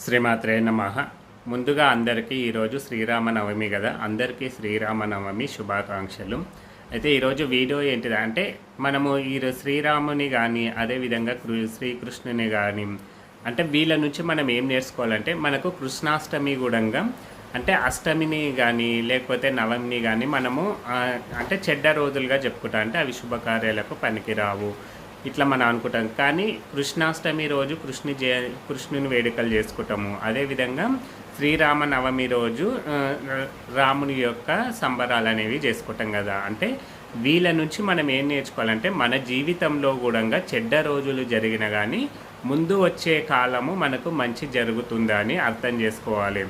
శ్రీమాత్రే నమ. ముందుగా అందరికీ ఈరోజు శ్రీరామనవమి కదా. అందరికీ శ్రీరామనవమి శుభాకాంక్షలు. అయితే ఈరోజు వీడియో ఏంటిది అంటే మనము ఈ శ్రీరాముని కానీ అదేవిధంగా శ్రీకృష్ణుని కానీ అంటే వీళ్ళ నుంచి మనం ఏం నేర్చుకోవాలంటే మనకు కృష్ణాష్టమి కూడా అంటే అష్టమిని కానీ లేకపోతే నవమిని కానీ మనము అంటే చెడ్డ రోజులుగా చెప్పుకుంటాం అంటే అవి శుభకార్యాలకు పనికిరావు. ఇట్లా మనం అనుకుంటాం. కానీ కృష్ణాష్టమి రోజు కృష్ణు జయ కృష్ణుని వేడుకలు చేసుకుంటాము. అదేవిధంగా శ్రీరామ నవమి రోజు రాముని యొక్క సంబరాలు అనేవి చేసుకుంటాం కదా. అంటే వీళ్ళ నుంచి మనం ఏం నేర్చుకోవాలంటే మన జీవితంలో కూడా చెడ్డ రోజులు జరిగిన కానీ ముందు వచ్చే కాలము మనకు మంచి జరుగుతుందా అని అర్థం చేసుకోవాలి.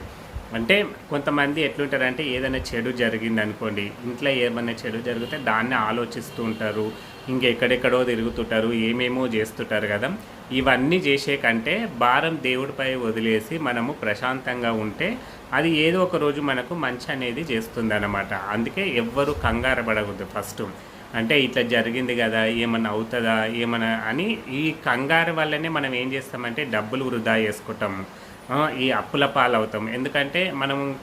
అంటే కొంతమంది ఎట్లుంటారంటే ఏదైనా చెడు జరిగింది అనుకోండి ఇంట్లో ఏమైనా చెడు జరిగితే దాన్ని ఆలోచిస్తూ ఉంటారు ఇంకెక్కడెక్కడో తిరుగుతుంటారు ఏమేమో చేస్తుంటారు కదా. ఇవన్నీ చేసే కంటే భారం దేవుడిపై వదిలేసి మనము ప్రశాంతంగా ఉంటే అది ఏదో ఒక రోజు మనకు మంచి అనేది చేస్తుందనమాట అందుకే ఎవ్వరు కంగారు పడకూడదు ఫస్ట్. అంటే ఇట్లా జరిగింది కదా ఏమన్నా అవుతుందా ఏమన్నా అని ఈ కంగారు వల్లనే మనం ఏం చేస్తామంటే డబ్బులు వృధా చేసుకుంటాము. ఈ అప్పుల పాలవుతాం. ఎందుకంటే మనం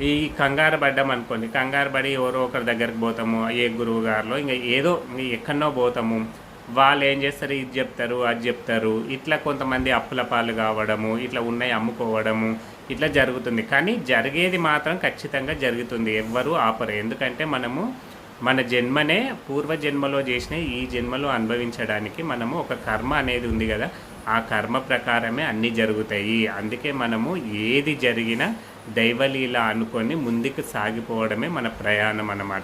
ఈ కంగారు పడ్డాం అనుకోండి. కంగారు పడి ఎవరో ఒకరి దగ్గరికి పోతాము ఏ గురువు గారిలో. ఇంకా ఏదో ఎక్కడో ఎక్కడనో పోతాము. వాళ్ళు ఏం చేస్తారు? ఇది చెప్తారు అది చెప్తారు. ఇట్లా కొంతమంది అప్పుల పాలు కావడము ఇట్లా ఉన్నాయి అమ్ముకోవడము ఇట్లా జరుగుతుంది. కానీ జరిగేది మాత్రం ఖచ్చితంగా జరుగుతుంది. ఎవ్వరూ ఆపరు. ఎందుకంటే మనము మన జన్మనే పూర్వ జన్మలో చేసిన ఈ జన్మలో అనుభవించడానికి మనము ఒక కర్మ అనేది ఉంది కదా. ఆ కర్మ ప్రకారమే అన్నీ జరుగుతాయి. అందుకే మనము ఏది జరిగినా దైవలీల అనుకొని ముందుకు సాగిపోవడమే మన ప్రయాణం అన్నమాట.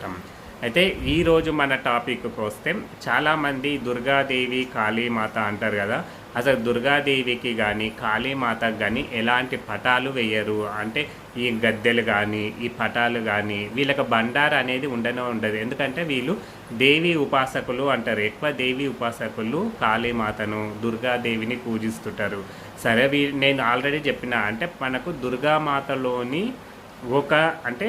అయితే ఈరోజు మన టాపిక్కి వస్తే చాలామంది దుర్గాదేవి కాళీమాత అంటారు కదా అసలు దుర్గాదేవికి కానీ కాళీమాతకు కానీ ఎలాంటి పటాలు వేయరు. అంటే ఈ గద్దెలు కానీ ఈ పటాలు కానీ వీళ్ళకి బండార అనేది ఉండనే ఉండదు. ఎందుకంటే వీళ్ళు దేవి ఉపాసకులు అంటారు. ఎక్కువ దేవి ఉపాసకులు కాళీమాతను దుర్గాదేవిని పూజిస్తుంటారు. సరే వీ నేను ఆల్రెడీ చెప్పిన అంటే మనకు దుర్గామాతలోని ఒక అంటే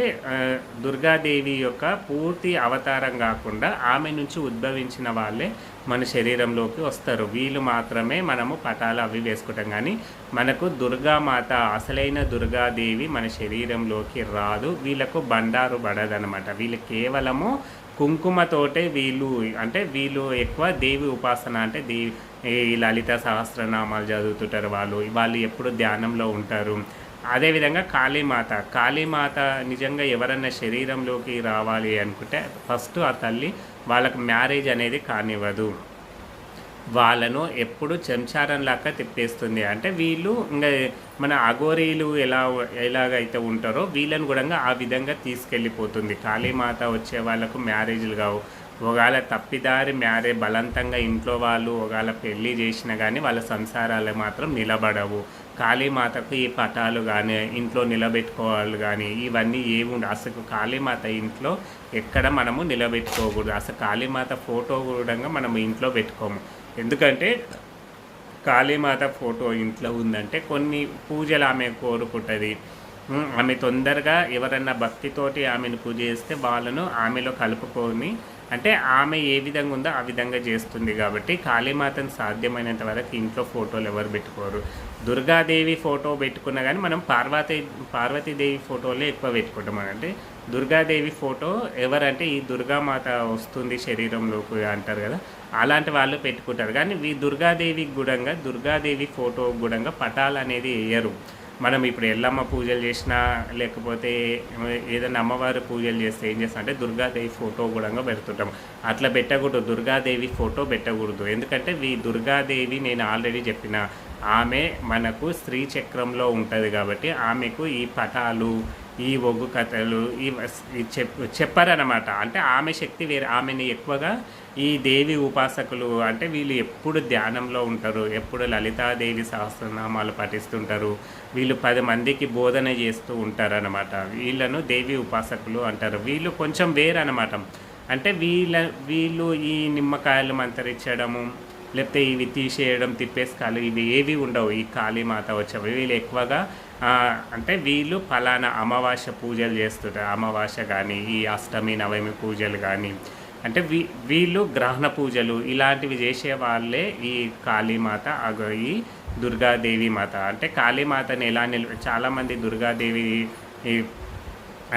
దుర్గాదేవి యొక్క పూర్తి అవతారం కాకుండా ఆమె నుంచి ఉద్భవించిన వాళ్ళే మన శరీరంలోకి వస్తారు. వీళ్ళు మాత్రమే మనము పటాలు అవి వేసుకుంటాం. కానీ మనకు దుర్గామాత అసలైన దుర్గాదేవి మన శరీరంలోకి రాదు. వీళ్ళకు బండారు పడదనమాట వీళ్ళు కేవలము కుంకుమతోటే వీళ్ళు అంటే వీళ్ళు ఎక్కువ దేవి ఉపాసన అంటే దేవి ఈ లలిత సహస్రనామాలు చదువుతుంటారు వాళ్ళు. వాళ్ళు ఎప్పుడు ధ్యానంలో ఉంటారు. అదేవిధంగా కాళీమాత. కాళీమాత నిజంగా ఎవరన్నా శరీరంలోకి రావాలి అనుకుంటే ఫస్ట్ ఆ తల్లి వాళ్ళకు మ్యారేజ్ అనేది కానివ్వదు. వాళ్ళను ఎప్పుడు చెంచారంలాగా తిప్పేస్తుంది. అంటే వీళ్ళు ఇంకా మన అఘోరీలు ఎలా ఎలాగైతే ఉంటారో వీళ్ళని కూడా ఆ విధంగా తీసుకెళ్ళిపోతుంది. కాళీమాత వచ్చే వాళ్ళకు మ్యారేజ్లు కావు. ఒకవేళ తప్పిదారి మ్యారే బలవంతంగా ఇంట్లో వాళ్ళు ఒకవేళ పెళ్ళి చేసినా కానీ వాళ్ళ సంసారాలు మాత్రం నిలబడవు. కాళీమాతకు ఈ పటాలు కానీ ఇంట్లో నిలబెట్టుకోవాలి కానీ ఇవన్నీ ఏమి ఉండవు అసలు కాళీమాత ఇంట్లో ఎక్కడ మనము నిలబెట్టుకోకూడదు. అసలు కాళీమాత ఫోటో కూడా మనం ఇంట్లో పెట్టుకోము. ఎందుకంటే కాళీమాత ఫోటో ఇంట్లో ఉందంటే కొన్ని పూజలు ఆమె కోరుకుంటుంది. ఆమె తొందరగా ఎవరన్నా భక్తితోటి ఆమెను పూజ చేస్తే వాళ్ళను ఆమెలో కలుపుకొని అంటే ఆమె ఏ విధంగా ఉందో ఆ విధంగా చేస్తుంది కాబట్టి కాళీమాతను సాధ్యమైనంత వరకు ఇంట్లో ఫోటోలు ఎవరు పెట్టుకోరు. దుర్గాదేవి ఫోటో పెట్టుకున్నా కానీ మనం పార్వతీ పార్వతీదేవి ఫోటోలే ఎక్కువ పెట్టుకుంటాం అంటే దుర్గాదేవి ఫోటో ఎవరంటే ఈ దుర్గామాత వస్తుంది శరీరంలోకి అంటారు కదా అలాంటి వాళ్ళు పెట్టుకుంటారు. కానీ ఈ దుర్గాదేవి గుడంగా దుర్గాదేవి ఫోటో గుడంగా పటాలు అనేది వేయరు. మనం ఇప్పుడు ఎల్లమ్మ పూజలు చేసినా లేకపోతే ఏదైనా అమ్మవారి పూజలు చేస్తే ఏం చేస్తాం అంటే దుర్గాదేవి ఫోటో కూడా పెడుతుంటాం. అట్లా పెట్టకూడదు. దుర్గాదేవి ఫోటో పెట్టకూడదు. ఎందుకంటే ఈ దుర్గాదేవి నేను ఆల్రెడీ చెప్పిన ఆమె మనకు స్త్రీ చక్రంలో ఉంటుంది కాబట్టి ఆమెకు ఈ పటాలు ఈ ఒగ్గు కథలు ఈ వస్- చెప్ చెప్పారనమాట అంటే ఆమె శక్తి వేరే ఆమెని ఎక్కువగా ఈ దేవి ఉపాసకులు అంటే వీళ్ళు ఎప్పుడు ధ్యానంలో ఉంటారు ఎప్పుడు లలితాదేవి సహస్రనామాలు పఠిస్తుంటారు వీళ్ళు పది మందికి బోధన చేస్తూ ఉంటారనమాట వీళ్ళను దేవి ఉపాసకులు అంటారు. వీళ్ళు కొంచెం వేరనమాట అంటే వీళ్ళ వీళ్ళు ఈ నిమ్మకాయలు మంతరించడము లేకపోతే ఇవి తీసేయడం తిప్పేసుకాలు ఇవి ఏవి ఉండవు. ఈ కాళీమాత వచ్చేవి. వీళ్ళు ఎక్కువగా అంటే వీళ్ళు ఫలానా అమావాస్య పూజలు చేస్తుంటారు. అమావాస్య కానీ ఈ అష్టమి నవమి పూజలు కానీ అంటే వీ వీళ్ళు గ్రహణ పూజలు ఇలాంటివి చేసే వాళ్ళే ఈ కాళీమాత ఈ దుర్గాదేవి మాత. అంటే కాళీమాతని ఎలా నిల్ చాలామంది దుర్గాదేవి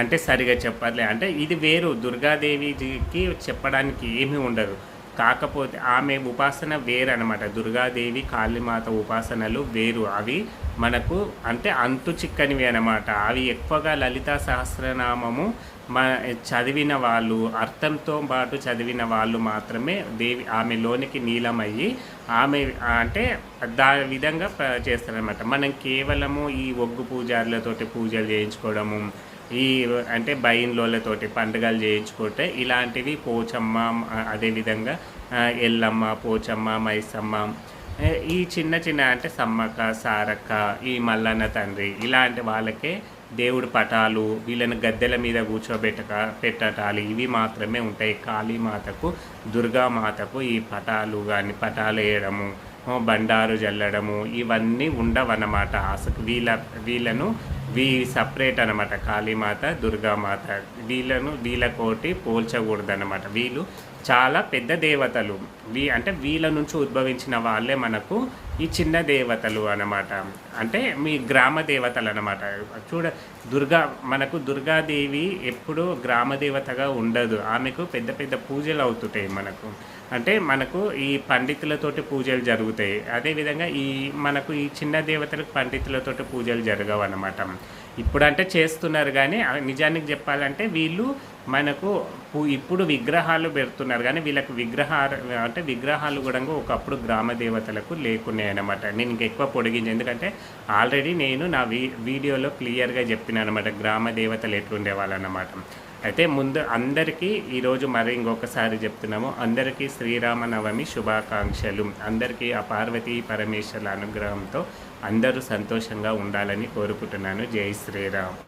అంటే సరిగా చెప్పట్లే. అంటే ఇది వేరు. దుర్గాదేవికి చెప్పడానికి ఏమీ ఉండదు. కాకపోతే ఆమె ఉపాసన వేరు అనమాట దుర్గాదేవి కాళీమాత ఉపాసనలు వేరు. అవి మనకు అంటే అంతు చిక్కనివి అనమాట అవి ఎక్కువగా లలితా సహస్రనామము మన చదివిన వాళ్ళు అర్థంతో పాటు చదివిన వాళ్ళు మాత్రమే దేవి ఆమె లోనికి నీలమయ్యి ఆమె అంటే దా విధంగా చేస్తారనమాట మనం కేవలము ఈ ఒగ్గు పూజారులతోటి పూజలు చేయించుకోవడము ఈ అంటే బైన్లోళ్ళతోటి పండుగలు చేయించుకుంటే ఇలాంటివి పోచమ్మ అదేవిధంగా ఎల్లమ్మ పోచమ్మ మైసమ్మ ఈ చిన్న చిన్న అంటే సమ్మక్క సారక్క ఈ మల్లన్న తండ్రి ఇలాంటి వాళ్ళకే దేవుడి పటాలు వీళ్ళని గద్దెల మీద కూర్చోబెట్టక పెట్టటాలు ఇవి మాత్రమే ఉంటాయి. కాళీమాతకు దుర్గామాతకు ఈ పటాలు కానీ పటాలు వేయడము బండారు జల్లడము ఇవన్నీ ఉండవన్నమాట. అసలు వీళ్ళ వీళ్ళను వీ సపరేట్ అనమాట కాళీమాత దుర్గామాత. వీళ్ళను వీళ్ళకోటి పోల్చకూడదు అనమాట వీళ్ళు చాలా పెద్ద దేవతలు. వీ అంటే వీళ్ళ నుంచి ఉద్భవించిన వాళ్ళే మనకు ఈ చిన్న దేవతలు అనమాట అంటే మీ గ్రామ దేవతలు అనమాట చూడ దుర్గా మనకు దుర్గాదేవి ఎప్పుడూ గ్రామ దేవతగా ఉండదు. ఆమెకు పెద్ద పెద్ద పూజలు అవుతుంటాయి మనకు. అంటే మనకు ఈ పండితులతోటి పూజలు జరుగుతాయి. అదేవిధంగా ఈ మనకు ఈ చిన్న దేవతలకు పండితులతోటి పూజలు జరగవు అనమాట ఇప్పుడంటే చేస్తున్నారు కానీ నిజానికి చెప్పాలంటే వీళ్ళు మనకు ఇప్పుడు విగ్రహాలు పెడుతున్నారు కానీ వీళ్ళకు విగ్రహాలు అంటే విగ్రహాలు కూడా ఒకప్పుడు గ్రామ దేవతలకు లేకున్నాయి అనమాట నేను ఇంకా ఎక్కువ పొడిగించి ఎందుకంటే ఆల్రెడీ నేను నా వీ వీడియోలో క్లియర్గా చెప్పిన అనమాట గ్రామ దేవతలు ఎట్లుండేవాళ్ళు అనమాట అయితే ముందు అందరికీ ఈరోజు మరి ఇంకొకసారి చెప్తున్నాము. అందరికీ శ్రీరామనవమి శుభాకాంక్షలు. అందరికీ ఆ పార్వతీ పరమేశ్వరుల అనుగ్రహంతో అందరూ సంతోషంగా ఉండాలని కోరుకుంటున్నాను. జై శ్రీరామ్.